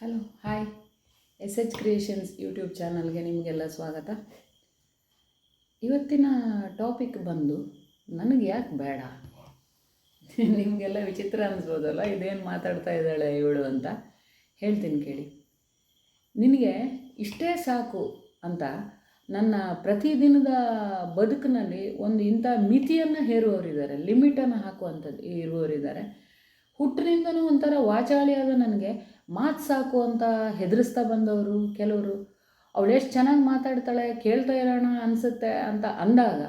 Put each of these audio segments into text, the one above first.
Hello, hi. S H creations YouTube ಚಾನಲ್ಗೆ ನಿಮಗೆಲ್ಲ ಸ್ವಾಗತ. ಇವತ್ತಿನ ಟಾಪಿಕ್ ಬಂದು ನನಗೆ ಯಾಕೆ ಬೇಡ? ನಿಮಗೆಲ್ಲ ವಿಚಿತ್ರ ಅನಿಸ್ಬೋದಲ್ಲ, ಇದೇನು ಮಾತಾಡ್ತಾ ಇದ್ದಾಳೆ ಇವಳು ಅಂತ ಹೇಳ್ತೀನಿ ಕೇಳಿ. ನಿನಗೆ ಇಷ್ಟೇ ಸಾಕು ಅಂತ ನನ್ನ ಪ್ರತಿದಿನದ ಬದುಕಿನಲ್ಲಿ ಒಂದು ಇಂಥ ಮಿತಿಯನ್ನು ಹೇರುವವರಿದ್ದಾರೆ, ಲಿಮಿಟನ್ನು ಹಾಕುವಂಥದ್ದು ಇರುವವರಿದ್ದಾರೆ. ಹುಟ್ಟಿನಿಂದನೂ ಒಂಥರ ವಾಚಾಳಿಯಾದ ನನಗೆ ಮಾತು ಸಾಕು ಅಂತ ಹೆದರಿಸ್ತಾ ಬಂದವರು ಕೆಲವರು. ಅವಳು ಎಷ್ಟು ಚೆನ್ನಾಗಿ ಮಾತಾಡ್ತಾಳೆ, ಕೇಳ್ತಾ ಇರೋಣ ಅನಿಸುತ್ತೆ ಅಂತ ಅಂದಾಗ,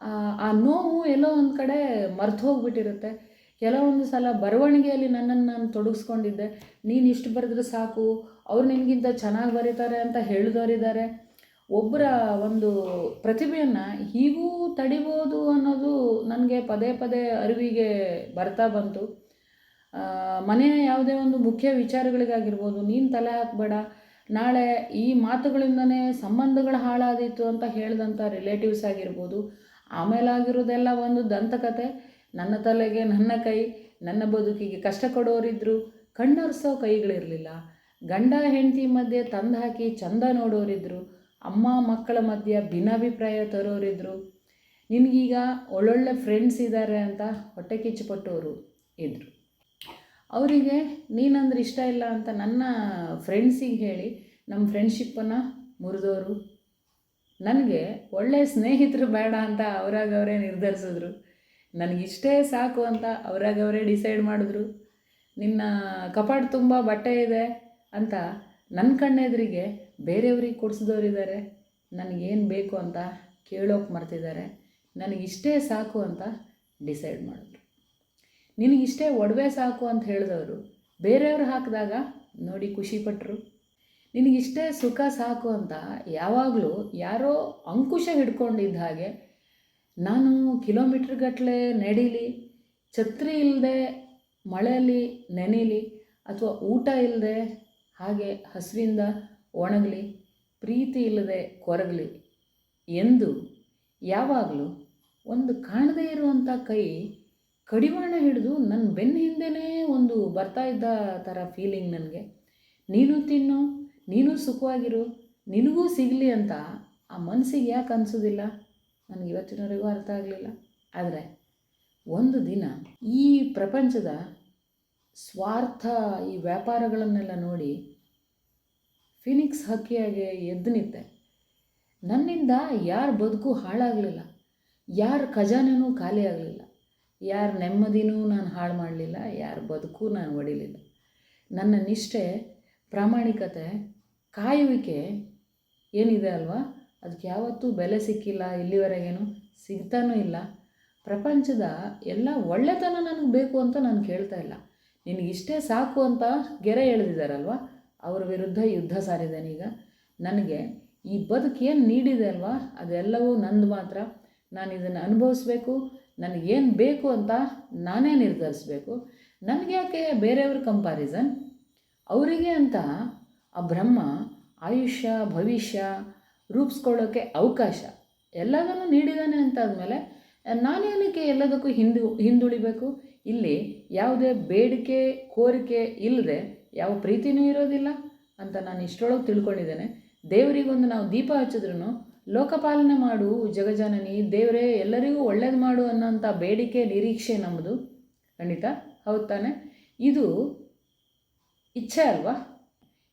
ಆ- ನೋವು ಎಲ್ಲೋ ಒಂದು ಕಡೆ ಮರ್ತು ಹೋಗ್ಬಿಟ್ಟಿರುತ್ತೆ. ಕೆಲವೊಂದು ಸಲ ಬರವಣಿಗೆಯಲ್ಲಿ ನನ್ನನ್ನು ನಾನು ತೊಡಗಿಸ್ಕೊಂಡಿದ್ದೆ. ನೀನು ಇಷ್ಟು ಬರೆದ್ರೆ ಸಾಕು, ಅವ್ರು ನಿನಗಿಂತ ಚೆನ್ನಾಗಿ ಬರೀತಾರೆ ಅಂತ ಹೇಳಿದವರಿದ್ದಾರೆ ಒಬ್ಬರ ಒಂದು ಪ್ರತಿಭೆಯನ್ನು ಹೀಗೂ ತಡಿಬೋದು ಅನ್ನೋದು ನನಗೆ ಪದೇ ಪದೇ ಅರಿವಿಗೆ ಬರ್ತಾ ಬಂತು. ಮನೆಯ ಯಾವುದೇ ಒಂದು ಮುಖ್ಯ ವಿಚಾರಗಳಿಗಾಗಿರ್ಬೋದು, ನೀನು ತಲೆ ಹಾಕಬೇಡ, ನಾಳೆ ಈ ಮಾತುಗಳಿಂದನೇ ಸಂಬಂಧಗಳು ಹಾಳಾದೀತು ಅಂತ ಹೇಳಿದಂಥ ರಿಲೇಟಿವ್ಸ್ ಆಗಿರ್ಬೋದು, ಆಮೇಲಾಗಿರೋದೆಲ್ಲ ಒಂದು ದಂತಕತೆ, ನನ್ನ ತಲೆಗೆ ನನ್ನ ಕೈ, ನನ್ನ ಬದುಕಿಗೆ ಕಷ್ಟ ಕೊಡೋರಿದ್ದರು ಕಣ್ಣರ್ಸೋ ಕೈಗಳಿರಲಿಲ್ಲ, ಗಂಡ ಹೆಂಡತಿ ಮಧ್ಯೆ ತಂದು ಹಾಕಿ ಚಂದ ನೋಡೋರಿದ್ದರು ಅಮ್ಮ ಮಕ್ಕಳ ಮಧ್ಯೆ ಭಿನ್ನಾಭಿಪ್ರಾಯ ತರೋರಿದ್ದರು ನಿನಗೀಗ ಒಳ್ಳೊಳ್ಳೆ ಫ್ರೆಂಡ್ಸ್ ಇದ್ದಾರೆ ಅಂತ ಹೊಟ್ಟೆ ಕಿಚ್ಚುಪಟ್ಟವರು ಇದ್ದರು ಅವರಿಗೆ, ನೀನಂದ್ರೆ ಇಷ್ಟ ಇಲ್ಲ ಅಂತ ನನ್ನ ಫ್ರೆಂಡ್ಸಿಗೆ ಹೇಳಿ ನಮ್ಮ ಫ್ರೆಂಡ್ಶಿಪ್ಪನ್ನು ಮುರಿದೋರು. ನನಗೆ ಒಳ್ಳೆಯ ಸ್ನೇಹಿತರು ಬೇಡ ಅಂತ ಅವರಾಗವರೇ ನಿರ್ಧರಿಸಿದ್ರು. ನನಗಿಷ್ಟೇ ಸಾಕು ಅಂತ ಅವರಾಗವರೇ ಡಿಸೈಡ್ ಮಾಡಿದ್ರು. ನಿನ್ನ ಕಪಾಟ್ ತುಂಬ ಬಟ್ಟೆ ಇದೆ ಅಂತ ನನ್ನ ಕಣ್ಣೆದುರಿಗೆ ಬೇರೆಯವ್ರಿಗೆ ಕೊಡಿಸಿದವರಿದ್ದಾರೆ ನನಗೇನು ಬೇಕು ಅಂತ ಕೇಳೋಕೆ ಮರ್ತಿದ್ದಾರೆ ನನಗಿಷ್ಟೇ ಸಾಕು ಅಂತ ಡಿಸೈಡ್ ಮಾಡಿದ್ರು. ನಿನಗಿಷ್ಟೇ ಒಡವೆ ಸಾಕು ಅಂತ ಹೇಳಿದವರು. ಬೇರೆಯವರು ಹಾಕಿದಾಗ ನೋಡಿ ಖುಷಿಪಟ್ಟರು ನಿನಗಿಷ್ಟೇ ಸುಖ ಸಾಕು ಅಂತ ಯಾವಾಗಲೂ ಯಾರೋ ಅಂಕುಶ ಹಿಡ್ಕೊಂಡಿದ್ದ ಹಾಗೆ, ನಾನು ಕಿಲೋಮೀಟ್ರ್ಗಟ್ಟಲೆ ನಡೀಲಿ, ಛತ್ರಿ ಇಲ್ಲದೆ ಮಳೆಯಲ್ಲಿ ನೆನೀಲಿ, ಅಥವಾ ಊಟ ಇಲ್ಲದೆ ಹಾಗೆ ಹಸುವಿಂದ ಒಣಗಲಿ, ಪ್ರೀತಿ ಇಲ್ಲದೆ ಕೊರಗಲಿ ಎಂದು ಯಾವಾಗಲೂ ಒಂದು ಕಾಣದೇ ಇರುವಂಥ ಕೈ ಕಡಿವಾಣ ಹಿಡಿದು ನನ್ನ ಬೆನ್ನ ಹಿಂದೆನೇ ಒಂದು ಬರ್ತಾ ಇದ್ದ ಥರ ಫೀಲಿಂಗ್ ನನಗೆ. ನೀನು ತಿನ್ನು, ನೀನು ಸುಖವಾಗಿರು, ನಿನಗೂ ಸಿಗಲಿ ಅಂತ ಆ ಮನಸ್ಸಿಗೆ ಯಾಕೆ ಅನಿಸೋದಿಲ್ಲ? ನನಗೆ ಇವತ್ತಿನವರೆಗೂ ಅರ್ಥ ಆಗಲಿಲ್ಲ. ಆದರೆ ಒಂದು ದಿನ ಈ ಪ್ರಪಂಚದ ಸ್ವಾರ್ಥ, ಈ ವ್ಯಾಪಾರಗಳನ್ನೆಲ್ಲ ನೋಡಿ ಫಿನಿಕ್ಸ್ ಹಕ್ಕಿಯಾಗೆ ಎದ್ದು ನಿಂತೆ. ನನ್ನಿಂದ ಯಾರ ಬದುಕು ಹಾಳಾಗಲಿಲ್ಲ, ಯಾರ ಖಜಾನೆನೂ ಖಾಲಿ ಆಗಲಿಲ್ಲ ಯಾರ ನೆಮ್ಮದಿನೂ ನಾನು ಹಾಳು ಮಾಡಲಿಲ್ಲ, ಯಾರ ಬದುಕು ನಾನು ಒಡಿಲಿಲ್ಲ. ನನ್ನ ನಿಷ್ಠೆ, ಪ್ರಾಮಾಣಿಕತೆ, ಕಾಯುವಿಕೆ ಏನಿದೆ ಅಲ್ವಾ? ಅದಕ್ಕೆ ಯಾವತ್ತೂ ಬೆಲೆ ಸಿಕ್ಕಿಲ್ಲ, ಇಲ್ಲಿವರೆಗೇನು ಸಿಗ್ತಾನೂ ಇಲ್ಲ. ಪ್ರಪಂಚದ ಎಲ್ಲ ಒಳ್ಳೆತನ ನನಗೆ ಬೇಕು ಅಂತ ನಾನು ಕೇಳ್ತಾ ಇಲ್ಲ. ನಿನಗಿಷ್ಟೇ ಸಾಕು ಅಂತ ಗೆರೆ ಎಳೆದಿದ್ದಾರಲ್ವ ಅವರ ವಿರುದ್ಧ ಯುದ್ಧ ಸಾರಿದ್ದಾನೀಗ ನನಗೆ ಈ ಬದುಕು ಏನು ನೀಡಿದೆ ಅಲ್ವಾ? ಅದೆಲ್ಲವೂ ನಂದು ಮಾತ್ರ. ನಾನು ಇದನ್ನು ಅನುಭವಿಸ್ಬೇಕು. ನನಗೇನು ಬೇಕು ಅಂತ ನಾನೇ ನಿರ್ಧರಿಸಬೇಕು. ನನಗೆ ಯಾಕೆ ಬೇರೆಯವ್ರ ಕಂಪಾರಿಸನ್ ಅವರಿಗೆ ಅಂತ ಆ ಬ್ರಹ್ಮ ಆಯುಷ್ಯ, ಭವಿಷ್ಯ ರೂಪಿಸ್ಕೊಳ್ಳೋಕ್ಕೆ ಅವಕಾಶ ಎಲ್ಲದನ್ನು ನೀಡಿದ್ದಾನೆ ಅಂತಾದಮೇಲೆ ನಾನೇನಕ್ಕೆ ಎಲ್ಲದಕ್ಕೂ ಹಿಂದು, ಹಿಂದುಳಿಬೇಕು? ಇಲ್ಲಿ ಯಾವುದೇ ಬೇಡಿಕೆ, ಕೋರಿಕೆ ಇಲ್ಲದೆ ಯಾವ ಪ್ರೀತಿನೂ ಇರೋದಿಲ್ಲ ಅಂತ ನಾನು ಇಷ್ಟರೊಳಗೆ ತಿಳ್ಕೊಂಡಿದ್ದೇನೆ. ದೇವರಿಗೊಂದು ನಾವು ದೀಪ ಹಚ್ಚಿದ್ರೂ ಲೋಕಪಾಲನೆ ಮಾಡು, ಜಗಜನನಿ, ದೇವರೇ, ಎಲ್ಲರಿಗೂ ಒಳ್ಳೇದು ಮಾಡು ಅನ್ನೋಂಥ ಬೇಡಿಕೆ, ನಿರೀಕ್ಷೆ ನಮ್ಮದು ಖಂಡಿತ, ಹೌದು ತಾನೆ? ಇದು ಇಚ್ಛೆ ಅಲ್ವಾ?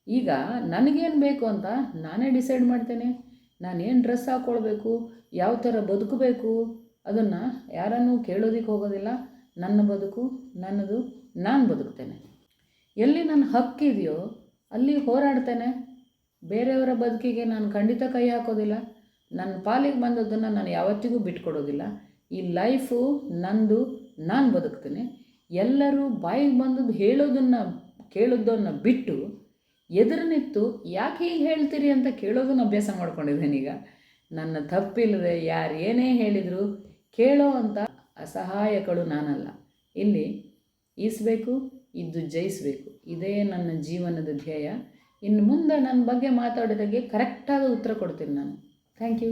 ಈಗ ನನಗೇನು ಬೇಕು ಅಂತ ನಾನೇ ಡಿಸೈಡ್ ಮಾಡ್ತೇನೆ. ನಾನೇನು ಡ್ರೆಸ್ ಹಾಕ್ಕೊಳ್ಬೇಕು ಯಾವ ಥರ ಬದುಕಬೇಕು ಅದನ್ನು ಯಾರನ್ನೂ ಕೇಳೋದಕ್ಕೆ ಹೋಗೋದಿಲ್ಲ. ನನ್ನ ಬದುಕು, ನನ್ನದು, ನಾನು ಬದುಕ್ತೇನೆ. ಎಲ್ಲಿ ನನ್ನ ಹಕ್ಕಿದೆಯೋ ಅಲ್ಲಿ ಹೋರಾಡ್ತೇನೆ. ಬೇರೆಯವರ ಬದುಕಿಗೆ ನಾನು ಖಂಡಿತ ಕೈ ಹಾಕೋದಿಲ್ಲ. ನನ್ನ ಪಾಲಿಗೆ ಬಂದದ್ದನ್ನು ನಾನು ಯಾವತ್ತಿಗೂ ಬಿಟ್ಕೊಡೋದಿಲ್ಲ. ಈ ಲೈಫು ನಂದು, ನಾನು ಬದುಕ್ತೀನಿ. ಎಲ್ಲರೂ ಬಾಯಿಗೆ ಬಂದದ್ದು ಹೇಳೋದನ್ನು, ಕೇಳೋದನ್ನು ಬಿಟ್ಟು ಎದುರು ನಿಂತು ಯಾಕೆ ಹೀಗೆ ಹೇಳ್ತೀರಿ ಅಂತ ಕೇಳೋದನ್ನು ಅಭ್ಯಾಸ ಮಾಡ್ಕೊಂಡಿದ್ದೇನೀಗ ನನ್ನ ತಪ್ಪಿಲ್ಲದೆ ಯಾರು ಏನೇ ಹೇಳಿದರೂ ಕೇಳೋ ಅಂತ ಅಸಹಾಯಕಳು ನಾನಲ್ಲ. ಇಲ್ಲಿ ಈಸಬೇಕು, ಇದ್ದು ಜಯಿಸಬೇಕು. ಇದೇ ನನ್ನ ಜೀವನದ ಧ್ಯೇಯ. ಇನ್ನು ಮುಂದೆ ನನ್ನ ಬಗ್ಗೆ ಮಾತಾಡಿದಾಗೆ ಕರೆಕ್ಟಾದ ಉತ್ತರ ಕೊಡ್ತೀನಿ ನಾನು. Thank you